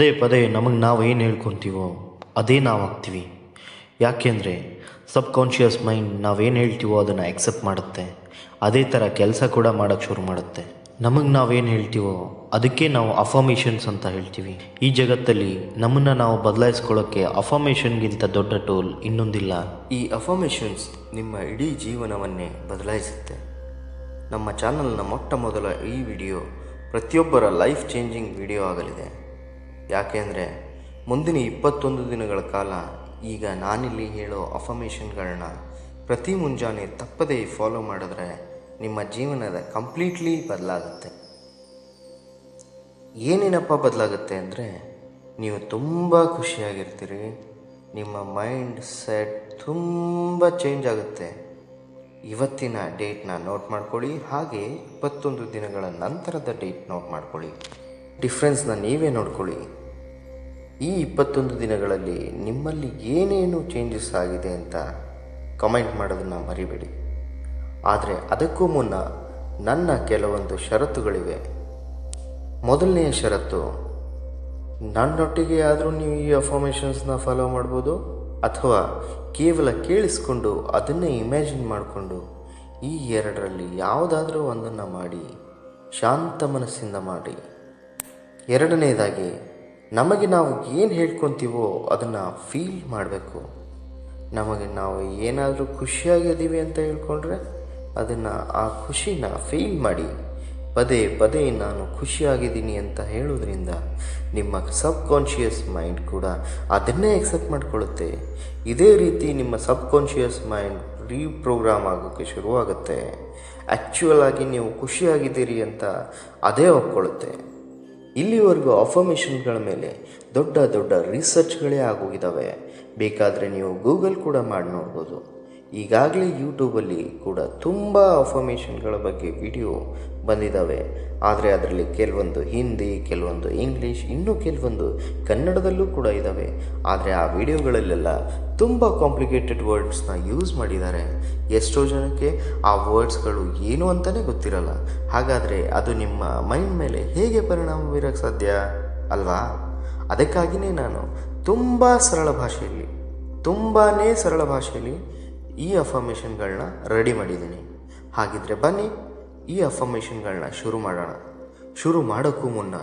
ಪದೇ ಪದೇ ನಮಗೆ ನಾವು ಏನು ಹೇಳ್ಕೊತೀವೋ ಅದೇ ನಾವು ಆಗ್ತೀವಿ. ಯಾಕೆಂದರೆ ಸಬ್ ಕಾನ್ಷಿಯಸ್ ಮೈಂಡ್ ನಾವೇನು ಹೇಳ್ತೀವೋ ಅದನ್ನು ಎಕ್ಸೆಪ್ಟ್ ಮಾಡುತ್ತೆ. ಅದೇ ಥರ ಕೆಲಸ ಕೂಡ ಮಾಡೋಕ್ಕೆ ಶುರು ಮಾಡುತ್ತೆ. ನಮಗೆ ನಾವೇನು ಹೇಳ್ತೀವೋ ಅದಕ್ಕೆ ನಾವು ಅಫಾಮೇಷನ್ಸ್ ಅಂತ ಹೇಳ್ತೀವಿ. ಈ ಜಗತ್ತಲ್ಲಿ ನಮ್ಮನ್ನು ನಾವು ಬದಲಾಯಿಸ್ಕೊಳ್ಳೋಕ್ಕೆ ಅಫಾಮೇಷನ್ಗಿಂತ ದೊಡ್ಡ ಟೂಲ್ ಇನ್ನೊಂದಿಲ್ಲ. ಈ ಅಫಾಮೇಷನ್ಸ್ ನಿಮ್ಮ ಇಡೀ ಜೀವನವನ್ನೇ ಬದಲಾಯಿಸುತ್ತೆ. ನಮ್ಮ ಚಾನಲ್ನ ಮೊಟ್ಟ ಮೊದಲ ಈ ವಿಡಿಯೋ ಪ್ರತಿಯೊಬ್ಬರ ಲೈಫ್ ಚೇಂಜಿಂಗ್ ವಿಡಿಯೋ ಆಗಲಿದೆ. ಯಾಕೆಂದರೆ ಮುಂದಿನ ಇಪ್ಪತ್ತೊಂದು ದಿನಗಳ ಕಾಲ ಈಗ ನಾನಿಲ್ಲಿ ಹೇಳೋ ಅಫಮೇಷನ್ಗಳನ್ನ ಪ್ರತಿ ಮುಂಜಾನೆ ತಪ್ಪದೇ ಫಾಲೋ ಮಾಡಿದ್ರೆ ನಿಮ್ಮ ಜೀವನದ ಕಂಪ್ಲೀಟ್ಲಿ ಬದಲಾಗುತ್ತೆ. ಏನೇನಪ್ಪ ಬದಲಾಗುತ್ತೆ ಅಂದರೆ ನೀವು ತುಂಬ ಖುಷಿಯಾಗಿರ್ತೀರಿ, ನಿಮ್ಮ ಮೈಂಡ್ ಸೆಟ್ ತುಂಬ ಚೇಂಜ್ ಆಗುತ್ತೆ. ಇವತ್ತಿನ ಡೇಟ್ನ ನೋಟ್ ಮಾಡ್ಕೊಳ್ಳಿ, ಹಾಗೆ ಇಪ್ಪತ್ತೊಂದು ದಿನಗಳ ನಂತರದ ಡೇಟ್ ನೋಟ್ ಮಾಡ್ಕೊಳ್ಳಿ. ಡಿಫ್ರೆನ್ಸ್ನ ನೀವೇ ನೋಡ್ಕೊಳ್ಳಿ. ಈ ಇಪ್ಪತ್ತೊಂದು ದಿನಗಳಲ್ಲಿ ನಿಮ್ಮಲ್ಲಿ ಏನೇನು ಚೇಂಜಸ್ ಆಗಿದೆ ಅಂತ ಕಮೆಂಟ್ ಮಾಡೋದನ್ನು ಮರಿಬೇಡಿ. ಆದರೆ ಅದಕ್ಕೂ ಮುನ್ನ ನನ್ನ ಕೆಲವೊಂದು ಷರತ್ತುಗಳಿವೆ. ಮೊದಲನೆಯ ಷರತ್ತು, ನನ್ನೊಟ್ಟಿಗೆ ಆದರೂ ನೀವು ಈ ಅಫಾರ್ಮೇಷನ್ಸ್ನ ಫಾಲೋ ಮಾಡ್ಬೋದು, ಅಥವಾ ಕೇವಲ ಕೇಳಿಸ್ಕೊಂಡು ಅದನ್ನೇ ಇಮ್ಯಾಜಿನ್ ಮಾಡಿಕೊಂಡು ಈ ಎರಡರಲ್ಲಿ ಯಾವುದಾದ್ರೂ ಒಂದನ್ನು ಮಾಡಿ, ಶಾಂತ ಮನಸ್ಸಿಂದ ಮಾಡಿ. ಎರಡನೇದಾಗಿ ನಮಗೆ ನಾವು ಏನು ಹೇಳ್ಕೊತೀವೋ ಅದನ್ನು ಫೀಲ್ ಮಾಡಬೇಕು. ನಮಗೆ ನಾವು ಏನಾದರೂ ಖುಷಿಯಾಗಿದ್ದೀವಿ ಅಂತ ಹೇಳ್ಕೊಂಡ್ರೆ ಅದನ್ನು ಆ ಖುಷಿನ ಫೀಲ್ ಮಾಡಿ. ಪದೇ ಪದೇ ನಾನು ಖುಷಿಯಾಗಿದ್ದೀನಿ ಅಂತ ಹೇಳೋದ್ರಿಂದ ನಿಮ್ಮ ಸಬ್ ಕಾನ್ಷಿಯಸ್ ಮೈಂಡ್ ಕೂಡ ಅದನ್ನೇ ಎಕ್ಸೆಪ್ಟ್ ಮಾಡಿಕೊಳ್ಳುತ್ತೆ. ಇದೇ ರೀತಿ ನಿಮ್ಮ ಸಬ್ ಕಾನ್ಷಿಯಸ್ ಮೈಂಡ್ ರೀಪ್ರೋಗ್ರಾಮ್ ಆಗೋಕ್ಕೆ ಶುರುವಾಗುತ್ತೆ. ಆ್ಯಕ್ಚುಯಲ್ ಆಗಿ ನೀವು ಖುಷಿಯಾಗಿದ್ದೀರಿ ಅಂತ ಅದೇ ಒಪ್ಕೊಳ್ಳುತ್ತೆ. ಇಲ್ಲಿವರೆಗೂ ಅಫರ್ಮೇಷನ್ಗಳ ಮೇಲೆ ದೊಡ್ಡ ದೊಡ್ಡ ರಿಸರ್ಚ್ಗಳೇ ಆಗೋಗಿದ್ದಾವೆ. ಬೇಕಾದರೆ ನೀವು ಗೂಗಲ್ ಕೂಡ ಮಾಡಿ ನೋಡ್ಬೋದು. ಈಗಾಗಲೇ ಯೂಟ್ಯೂಬಲ್ಲಿ ಕೂಡ ತುಂಬ ಅಫರ್ಮೇಷನ್ಗಳ ಬಗ್ಗೆ ವಿಡಿಯೋ ಬಂದಿದ್ದಾವೆ ಆದರೆ ಅದರಲ್ಲಿ ಕೆಲವೊಂದು ಹಿಂದಿ, ಕೆಲವೊಂದು ಇಂಗ್ಲೀಷ್ ಇನ್ನೂ ಕೆಲವೊಂದು ಕನ್ನಡದಲ್ಲೂ ಕೂಡ ಇದ್ದಾವೆ ಆದರೆ ಆ ವಿಡಿಯೋಗಳಲ್ಲೆಲ್ಲ ತುಂಬ ಕಾಂಪ್ಲಿಕೇಟೆಡ್ ವರ್ಡ್ಸ್ನ ಯೂಸ್ ಮಾಡಿದ್ದಾರೆ. ಎಷ್ಟೋ ಜನಕ್ಕೆ ಆ ವರ್ಡ್ಸ್ಗಳು ಏನು ಅಂತಲೇ ಗೊತ್ತಿರಲ್ಲ. ಹಾಗಾದರೆ ಅದು ನಿಮ್ಮ ಮೈಂಡ್ ಮೇಲೆ ಹೇಗೆ ಪರಿಣಾಮ ಬೀರೋಕ್ಕೆ ಸಾಧ್ಯ ಅಲ್ವಾ? ಅದಕ್ಕಾಗಿಯೇ ನಾನು ತುಂಬ ಸರಳ ಭಾಷೆಯಲ್ಲಿ ತುಂಬಾ ಸರಳ ಭಾಷೆಯಲ್ಲಿ ಈ ಅಫರ್ಮೇಷನ್ಗಳನ್ನ ರೆಡಿ ಮಾಡಿದ್ದೀನಿ. ಹಾಗಿದ್ರೆ ಬನ್ನಿ, ಈ ಅಫರ್ಮೇಷನ್ಗಳನ್ನ ಶುರು ಮಾಡೋಣ. ಶುರು ಮಾಡೋಕ್ಕೂ ಮುನ್ನ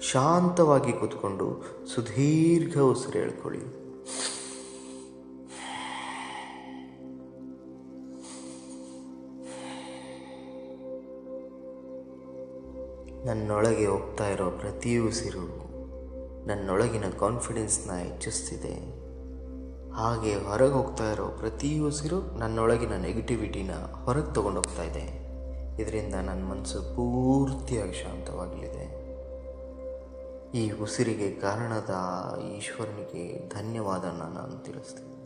ಶಾಂತವಾಗಿ ಕೂತ್ಕೊಂಡು ಸುದೀರ್ಘ ಉಸಿರು ಹೇಳ್ಕೊಳ್ಳಿ. ನನ್ನೊಳಗೆ ಹೋಗ್ತಾ ಇರೋ ಪ್ರತಿ ಉಸಿರು ನನ್ನೊಳಗಿನ ಕಾನ್ಫಿಡೆನ್ಸ್ನ ಹೆಚ್ಚಿಸ್ತಿದೆ. ಹಾಗೆ ಹೊರಗೆ ಹೋಗ್ತಾ ಇರೋ ಪ್ರತಿ ಉಸಿರು ನನ್ನೊಳಗಿನ ನೆಗೆಟಿವಿಟಿನ ಹೊರಗೆ ತಗೊಂಡೋಗ್ತಾ ಇದೆ. ಇದರಿಂದ ನನ್ನ ಮನಸ್ಸು ಪೂರ್ತಿಯಾಗಿ ಶಾಂತವಾಗಲಿದೆ. ಈ ಉಸಿರಿಗೆ ಕಾರಣದ ಈಶ್ವರನಿಗೆ ಧನ್ಯವಾದ ನಾನು ತಿಳಿಸ್ತೀನಿ.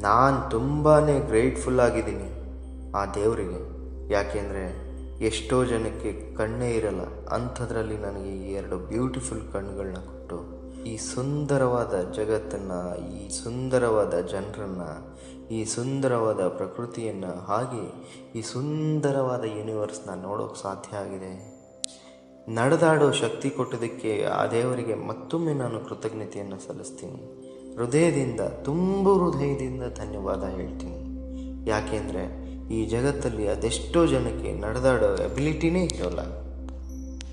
ನಾನು ತುಂಬಾ ಗ್ರೇಟ್ಫುಲ್ ಆಗಿದ್ದೀನಿ ಆ ದೇವರಿಗೆ. ಯಾಕೆಂದರೆ ಎಷ್ಟೋ ಜನಕ್ಕೆ ಕಣ್ಣೇ ಇರಲ್ಲ, ಅಂಥದ್ರಲ್ಲಿ ನನಗೆ ಈ ಎರಡು ಬ್ಯೂಟಿಫುಲ್ ಕಣ್ಣುಗಳನ್ನ ಕೊಟ್ಟು ಈ ಸುಂದರವಾದ ಜಗತ್ತನ್ನು, ಈ ಸುಂದರವಾದ ಜನರನ್ನು, ಈ ಸುಂದರವಾದ ಪ್ರಕೃತಿಯನ್ನು, ಹಾಗೆ ಈ ಸುಂದರವಾದ ಯೂನಿವರ್ಸ್ನ ನೋಡೋಕೆ ಸಾಧ್ಯ ಆಗಿದೆ. ನಡೆದಾಡೋ ಶಕ್ತಿ ಕೊಟ್ಟದಕ್ಕೆ ಆ ದೇವರಿಗೆ ಮತ್ತೊಮ್ಮೆ ನಾನು ಕೃತಜ್ಞತೆಯನ್ನು ಸಲ್ಲಿಸ್ತೀನಿ. ಹೃದಯದಿಂದ, ತುಂಬ ಹೃದಯದಿಂದ ಧನ್ಯವಾದ ಹೇಳ್ತೀನಿ. ಯಾಕೆಂದರೆ, ಈ ಜಗತ್ತಲ್ಲಿ ಅದೆಷ್ಟೋ ಜನಕ್ಕೆ ನಡೆದಾಡೋ ಎಬಿಲಿಟಿನೇ ಇರೋಲ್ಲ.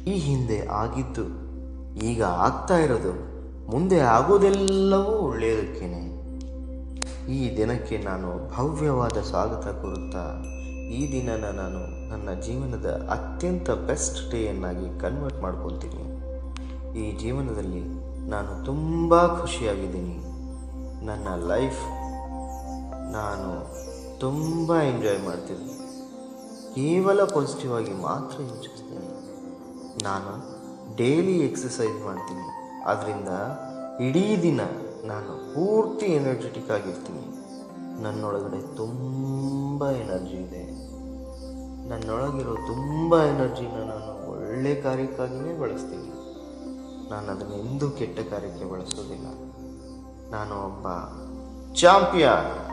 ಈ ಹಿಂದೆ ಆಗಿದ್ದು, ಈಗ ಆಗ್ತಾ ಇರೋದು ಮುಂದೆ ಆಗೋದೆಲ್ಲವೂ ಒಳ್ಳೆಯದಕ್ಕೇನೆ. ಈ ದಿನಕ್ಕೆ ನಾನು ಭವ್ಯವಾದ ಸ್ವಾಗತ ಕೋರುತ್ತಾ, ಈ ದಿನನ ನಾನು ನನ್ನ ಜೀವನದ ಅತ್ಯಂತ ಬೆಸ್ಟ್ ಡೇಯನ್ನಾಗಿ ಕನ್ವರ್ಟ್ ಮಾಡ್ಕೊಳ್ತೀನಿ. ಈ ಜೀವನದಲ್ಲಿ ನಾನು ತುಂಬ ಖುಷಿಯಾಗಿದ್ದೀನಿ. ನನ್ನ ಲೈಫ್ ನಾನು ತುಂಬ ಎಂಜಾಯ್ ಮಾಡ್ತೀನಿ. ಕೇವಲ ಪಾಸಿಟಿವ್ ಆಗಿ ಮಾತ್ರ ಯೋಚಿಸ್ತೀನಿ. ನಾನು ಡೈಲಿ ಎಕ್ಸಸೈಸ್ ಮಾಡ್ತೀನಿ. ಅದರಿಂದ ಇಡೀ ದಿನ ನಾನು ಪೂರ್ತಿ ಎನರ್ಜೆಟಿಕ್ ಆಗಿರ್ತೀನಿ. ನನ್ನೊಳಗಡೆ ತುಂಬ ಎನರ್ಜಿ ಇದೆ. ನನ್ನೊಳಗಿರೋ ತುಂಬ ಎನರ್ಜಿನ ನಾನು ಒಳ್ಳೆ ಕಾರ್ಯಕ್ಕಾಗಿಯೇ ಬಳಸ್ತೀನಿ. ನಾನು ಅದನ್ನು ಎಂದೂ ಕೆಟ್ಟ ಕಾರ್ಯಕ್ಕೆ ಬಳಸೋದಿಲ್ಲ. ನಾನು ಒಬ್ಬ ಚಾಂಪಿಯನ್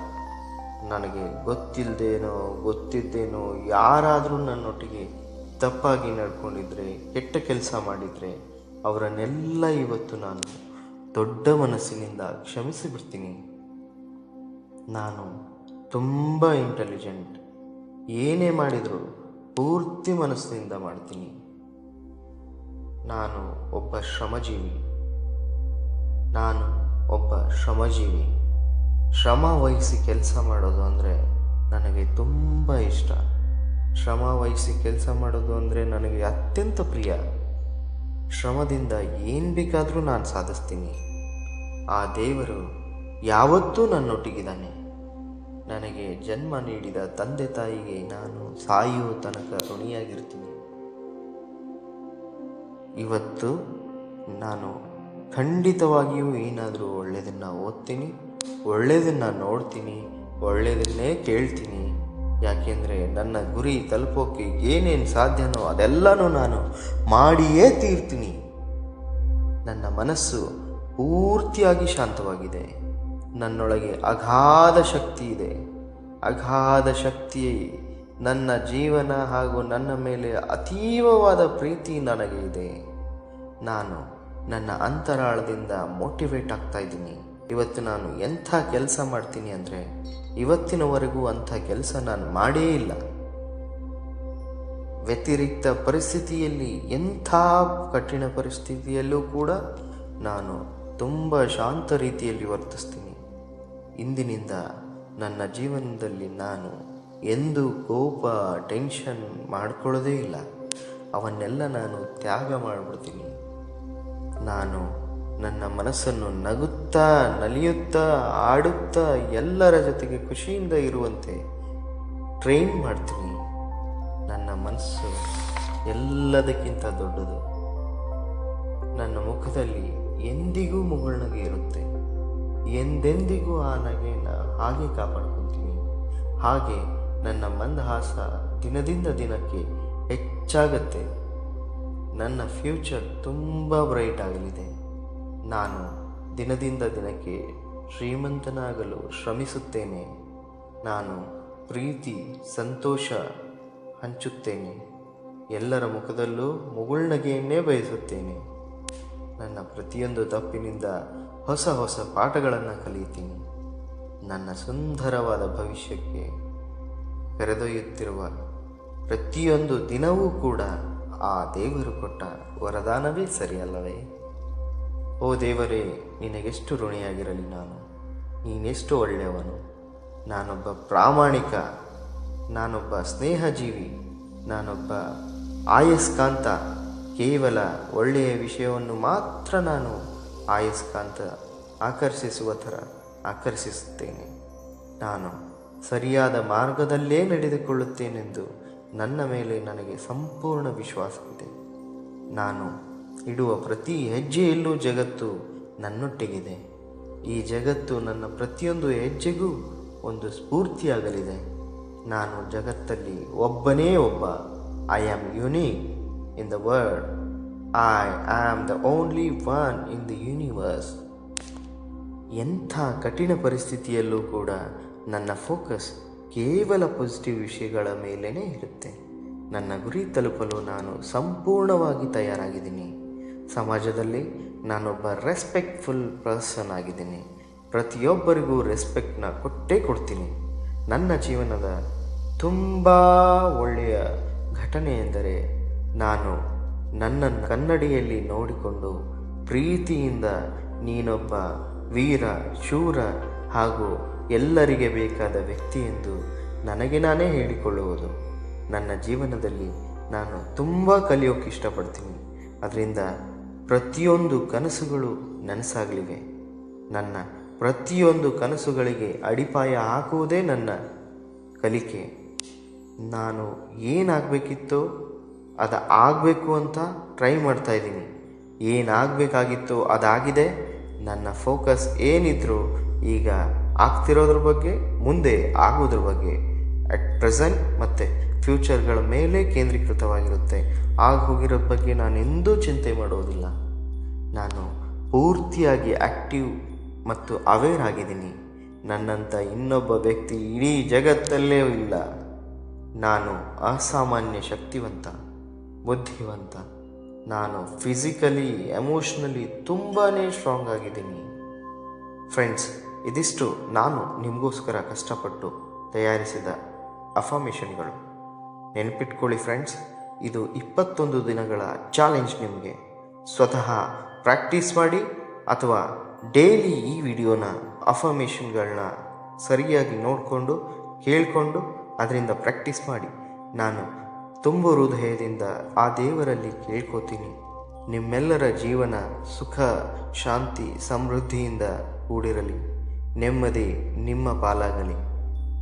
ನನಗೆ ಗೊತ್ತಿಲ್ಲದೇನೋ ಗೊತ್ತಿದ್ದೇನೋ, ಯಾರಾದರೂ ನನ್ನೊಟ್ಟಿಗೆ ತಪ್ಪಾಗಿ ನಡ್ಕೊಂಡಿದ್ರೆ, ಕೆಟ್ಟ ಕೆಲಸ ಮಾಡಿದರೆ ಅವರನ್ನೆಲ್ಲ ಇವತ್ತು ನಾನು ದೊಡ್ಡ ಮನಸ್ಸಿನಿಂದ ಕ್ಷಮಿಸಿಬಿಡ್ತೀನಿ. ನಾನು ತುಂಬ ಇಂಟೆಲಿಜೆಂಟ್ ಏನೇ ಮಾಡಿದರೂ ಪೂರ್ತಿ ಮನಸ್ಸಿನಿಂದ ಮಾಡ್ತೀನಿ. ನಾನು ಒಬ್ಬ ಶ್ರಮಜೀವಿ. ನಾನು ಒಬ್ಬ ಶ್ರಮಜೀವಿ. ಶ್ರಮ ವಹಿಸಿ ಕೆಲಸ ಮಾಡೋದು ಅಂದರೆ ನನಗೆ ತುಂಬ ಇಷ್ಟ. ಶ್ರಮ ವಹಿಸಿ ಕೆಲಸ ಮಾಡೋದು ಅಂದರೆ ನನಗೆ ಅತ್ಯಂತ ಪ್ರಿಯ. ಶ್ರಮದಿಂದ ಏನು ಬೇಕಾದರೂ ನಾನು ಸಾಧಿಸ್ತೀನಿ. ಆ ದೇವರು ಯಾವತ್ತೂ ನನ್ನೊಟ್ಟಿಗಿದ್ದಾನೆ. ನನಗೆ ಜನ್ಮ ನೀಡಿದ ತಂದೆ ತಾಯಿಗೆ ನಾನು ಸಾಯುವ ತನಕ ಋಣಿಯಾಗಿರ್ತೀನಿ. ಇವತ್ತು ನಾನು ಖಂಡಿತವಾಗಿಯೂ ಏನಾದರೂ ಒಳ್ಳೆಯದನ್ನು ಓದ್ತೀನಿ, ಒಳ್ಳೆಯದನ್ನು ನೋಡ್ತೀನಿ, ಒಳ್ಳೆಯದನ್ನೇ ಕೇಳ್ತೀನಿ. ಯಾಕೆಂದರೆ ನನ್ನ ಗುರಿ ತಲುಪೋಕ್ಕೆ ಏನೇನು ಸಾಧ್ಯನೋ ಅದೆಲ್ಲನೂ ನಾನು ಮಾಡಿಯೇ ತೀರ್ತೀನಿ. ನನ್ನ ಮನಸ್ಸು ಪೂರ್ತಿಯಾಗಿ ಶಾಂತವಾಗಿದೆ. ನನ್ನೊಳಗೆ ಅಗಾಧ ಶಕ್ತಿ ಇದೆ. ಅಗಾಧ ಶಕ್ತಿ ನನ್ನ ಜೀವನ ಹಾಗೂ ನನ್ನ ಮೇಲೆ ಅತೀವವಾದ ಪ್ರೀತಿ ನನಗೆ ಇದೆ. ನಾನು ನನ್ನ ಅಂತರಾಳದಿಂದ ಮೋಟಿವೇಟ್ ಆಗ್ತಾ ಇದ್ದೀನಿ. ಇವತ್ತು ನಾನು ಎಂಥ ಕೆಲಸ ಮಾಡ್ತೀನಿ ಅಂದರೆ ಇವತ್ತಿನವರೆಗೂ ಅಂಥ ಕೆಲಸ ನಾನು ಮಾಡೇ ಇಲ್ಲ. ವ್ಯತಿರಿಕ್ತ ಪರಿಸ್ಥಿತಿಯಲ್ಲಿ ಎಂಥ ಕಠಿಣ ಪರಿಸ್ಥಿತಿಯಲ್ಲೂ ಕೂಡ ನಾನು ತುಂಬ ಶಾಂತ ರೀತಿಯಲ್ಲಿ ವರ್ತಿಸ್ತೀನಿ. ಇಂದಿನಿಂದ ನನ್ನ ಜೀವನದಲ್ಲಿ ನಾನು ಎಂದು ಕೋಪ, ಟೆನ್ಷನ್ ಮಾಡಿಕೊಳ್ಳೋದೇ ಇಲ್ಲ. ಅವನ್ನೆಲ್ಲ ನಾನು ತ್ಯಾಗ ಮಾಡಿಬಿಡ್ತೀನಿ. ನಾನು ನನ್ನ ಮನಸ್ಸನ್ನು ನಗುತ್ತಾ ನಲಿಯುತ್ತಾ, ಆಡುತ್ತಾ, ಎಲ್ಲರ ಜೊತೆಗೆ ಖುಷಿಯಿಂದ ಇರುವಂತೆ ಟ್ರೈನ್ ಮಾಡ್ತೀನಿ. ನನ್ನ ಮನಸ್ಸು ಎಲ್ಲದಕ್ಕಿಂತ ದೊಡ್ಡದು. ನನ್ನ ಮುಖದಲ್ಲಿ ಎಂದಿಗೂ ಮುಗುಳ್ನಗೆ ಇರುತ್ತೆ. ಎಂದೆಂದಿಗೂ ಆ ನಗೆನ ಹಾಗೆ ಕಾಪಾಡ್ಕೊತೀನಿ. ಹಾಗೆ ನನ್ನ ಮಂದಹಾಸ ದಿನದಿಂದ ದಿನಕ್ಕೆ ಹೆಚ್ಚಾಗತ್ತೆ. ನನ್ನ ಫ್ಯೂಚರ್ ತುಂಬ ಬ್ರೈಟ್ ಆಗಲಿದೆ. ನಾನು ದಿನದಿಂದ ದಿನಕ್ಕೆ ಶ್ರೀಮಂತನಾಗಲು ಶ್ರಮಿಸುತ್ತೇನೆ. ನಾನು ಪ್ರೀತಿ, ಸಂತೋಷ ಹಂಚುತ್ತೇನೆ. ಎಲ್ಲರ ಮುಖದಲ್ಲೂ ಮುಗುಳ್ನಗೆಯನ್ನೇ ಬಯಸುತ್ತೇನೆ. ನನ್ನ ಪ್ರತಿಯೊಂದು ತಪ್ಪಿನಿಂದ ಹೊಸ ಹೊಸ ಪಾಠಗಳನ್ನು ಕಲಿಯುತ್ತೀನಿ ನನ್ನ ಸುಂದರವಾದ ಭವಿಷ್ಯಕ್ಕೆ ಕರೆದೊಯ್ಯುತ್ತಿರುವ ಪ್ರತಿಯೊಂದು ದಿನವೂ ಕೂಡ ಆ ದೇವರು ಕೊಟ್ಟ ವರದಾನವೇ ಸರಿಯಲ್ಲವೇ? ಓ ದೇವರೇ, ನಿನಗೆಷ್ಟು ಋಣಿಯಾಗಿರಲಿ ನಾನು. ನೀನೆಷ್ಟು ಒಳ್ಳೆಯವನು. ನಾನೊಬ್ಬ ಪ್ರಾಮಾಣಿಕ, ನಾನೊಬ್ಬ ಸ್ನೇಹಜೀವಿ, ನಾನೊಬ್ಬ ಆಯಸ್ಕಾಂತ. ಕೇವಲ ಒಳ್ಳೆಯ ವಿಷಯವನ್ನು ಮಾತ್ರ ನಾನು ಆಯಸ್ಕಾಂತ ಆಕರ್ಷಿಸುವ ಥರ ಆಕರ್ಷಿಸುತ್ತೇನೆ. ನಾನು ಸರಿಯಾದ ಮಾರ್ಗದಲ್ಲೇ ನಡೆದುಕೊಳ್ಳುತ್ತೇನೆಂದು ನನ್ನ ಮೇಲೆ ನನಗೆ ಸಂಪೂರ್ಣ ವಿಶ್ವಾಸವಿದೆ. ನಾನು ಇಡುವ ಪ್ರತಿ ಹೆಜ್ಜೆಯಲ್ಲೂ ಜಗತ್ತು ನನ್ನೊಟ್ಟಿಗಿದೆ. ಈ ಜಗತ್ತು ನನ್ನ ಪ್ರತಿಯೊಂದು ಹೆಜ್ಜೆಗೂ ಒಂದು ಸ್ಫೂರ್ತಿಯಾಗಲಿದೆ. ನಾನು ಜಗತ್ತಲ್ಲಿ ಒಬ್ಬನೇ ಒಬ್ಬ. I am unique in the world I am the only one in the universe ಎಂಥ ಕಠಿಣ ಪರಿಸ್ಥಿತಿಯಲ್ಲೂ ಕೂಡ ನನ್ನ ಫೋಕಸ್ ಕೇವಲ ಪಾಸಿಟಿವ್ ವಿಷಯಗಳ ಮೇಲೇ ಇರುತ್ತೆ. ನನ್ನ ಗುರಿ ತಲುಪಲು ನಾನು ಸಂಪೂರ್ಣವಾಗಿ ತಯಾರಾಗಿದ್ದೀನಿ. ಸಮಾಜದಲ್ಲಿ ನಾನೊಬ್ಬ ರೆಸ್ಪೆಕ್ಟ್ಫುಲ್ ಪರ್ಸನ್ ಆಗಿದ್ದೀನಿ. ಪ್ರತಿಯೊಬ್ಬರಿಗೂ ರೆಸ್ಪೆಕ್ಟ್ನ ಕೊಟ್ಟೇ ಕೊಡ್ತೀನಿ. ನನ್ನ ಜೀವನದ ತುಂಬ ಒಳ್ಳೆಯ ಘಟನೆ ಎಂದರೆ ನಾನು ನನ್ನನ್ನು ಕನ್ನಡಿಯಲ್ಲಿ ನೋಡಿಕೊಂಡು ಪ್ರೀತಿಯಿಂದ ನೀನೊಬ್ಬ ವೀರ, ಶೂರ ಹಾಗೂ ಎಲ್ಲರಿಗೆ ಬೇಕಾದ ವ್ಯಕ್ತಿ ಎಂದು ನನಗೆ ನಾನೇ ಹೇಳಿಕೊಳ್ಳುವುದು. ನನ್ನ ಜೀವನದಲ್ಲಿ ನಾನು ತುಂಬ ಕಲಿಯೋಕೆ ಇಷ್ಟಪಡ್ತೀನಿ. ಅದರಿಂದ ಪ್ರತಿಯೊಂದು ಕನಸುಗಳು ನನಸಾಗಲಿವೆ. ನನ್ನ ಪ್ರತಿಯೊಂದು ಕನಸುಗಳಿಗೆ ಅಡಿಪಾಯ ಹಾಕುವುದೇ ನನ್ನ ಕಲಿಕೆ. ನಾನು ಏನಾಗಬೇಕಿತ್ತೋ ಅದು ಆಗಬೇಕು ಅಂತ ಟ್ರೈ ಮಾಡ್ತಾ ಇದ್ದೀನಿ. ಏನಾಗಬೇಕಾಗಿತ್ತೋ ಅದಾಗಿದೆ. ನನ್ನ ಫೋಕಸ್ ಏನಿದ್ರು ಈಗ ಆಗ್ತಿರೋದ್ರ ಬಗ್ಗೆ, ಮುಂದೆ ಆಗೋದ್ರ ಬಗ್ಗೆ, ಅಟ್ ಪ್ರೆಸೆಂಟ್ ಮತ್ತು ಫ್ಯೂಚರ್ಗಳ ಮೇಲೆ ಕೇಂದ್ರೀಕೃತವಾಗಿರುತ್ತೆ. ಆಗ ಹೋಗಿರೋದ್ರ ಬಗ್ಗೆ ನಾನು ಎಂದೂ ಚಿಂತೆ ಮಾಡೋದಿಲ್ಲ. ನಾನು ಪೂರ್ತಿಯಾಗಿ ಆ್ಯಕ್ಟಿವ್ ಮತ್ತು ಅವೇರ್ ಆಗಿದ್ದೀನಿ. ನನ್ನಂಥ ಇನ್ನೊಬ್ಬ ವ್ಯಕ್ತಿ ಇಡೀ ಜಗತ್ತಲ್ಲೇ ಇಲ್ಲ. ನಾನು ಅಸಾಮಾನ್ಯ ಶಕ್ತಿವಂತ, ಬುದ್ಧಿವಂತ. ನಾನು ಫಿಸಿಕಲಿ, ಎಮೋಷ್ನಲಿ ತುಂಬಾ ಸ್ಟ್ರಾಂಗ್ ಆಗಿದ್ದೀನಿ. ಫ್ರೆಂಡ್ಸ್, ಇದಿಷ್ಟು ನಾನು ನಿಮಗೋಸ್ಕರ ಕಷ್ಟಪಟ್ಟು ತಯಾರಿಸಿದ ಅಫಾಮೇಷನ್ಗಳು ನೆನಪಿಟ್ಕೊಳ್ಳಿ ಫ್ರೆಂಡ್ಸ್ ಇದು ಇಪ್ಪತ್ತೊಂದು ದಿನಗಳ ಚಾಲೆಂಜ್ ನಿಮಗೆ. ಸ್ವತಃ ಪ್ರಾಕ್ಟೀಸ್ ಮಾಡಿ ಅಥವಾ ಡೈಲಿ ಈ ವಿಡಿಯೋನ ಅಫರ್ಮೇಷನ್ಗಳನ್ನ ಸರಿಯಾಗಿ ನೋಡಿಕೊಂಡು, ಕೇಳಿಕೊಂಡು ಅದರಿಂದ ಪ್ರಾಕ್ಟೀಸ್ ಮಾಡಿ. ನಾನು ತುಂಬ ಹೃದಯದಿಂದ ಆ ದೇವರಲ್ಲಿ ಕೇಳ್ಕೋತೀನಿ. ನಿಮ್ಮೆಲ್ಲರ ಜೀವನ ಸುಖ, ಶಾಂತಿ, ಸಮೃದ್ಧಿಯಿಂದ ಕೂಡಿರಲಿ. ನೆಮ್ಮದಿ ನಿಮ್ಮ ಪಾಲಾಗಲಿ.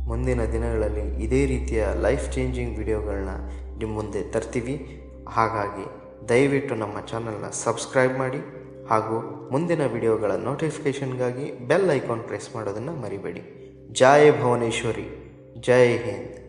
ಮುಂದಿನ ದಿನಗಳಲ್ಲಿ ಇದೇ ರೀತಿಯ ಲೈಫ್ ಚೇಂಜಿಂಗ್ ವಿಡಿಯೋಗಳನ್ನ ನಿಮ್ಮ ಮುಂದೆ ತರ್ತೀವಿ. ಹಾಗಾಗಿ ದಯವಿಟ್ಟು ನಮ್ಮ ಚಾನಲ್ನ ಸಬ್ಸ್ಕ್ರೈಬ್ ಮಾಡಿ ಹಾಗೂ ಮುಂದಿನ ವಿಡಿಯೋಗಳ ನೋಟಿಫಿಕೇಷನ್ಗಾಗಿ ಬೆಲ್ ಐಕಾನ್ ಪ್ರೆಸ್ ಮಾಡೋದನ್ನು ಮರಿಬೇಡಿ. ಜಯ ಭುವನೇಶ್ವರಿ. ಜೈ ಹಿಂದ್.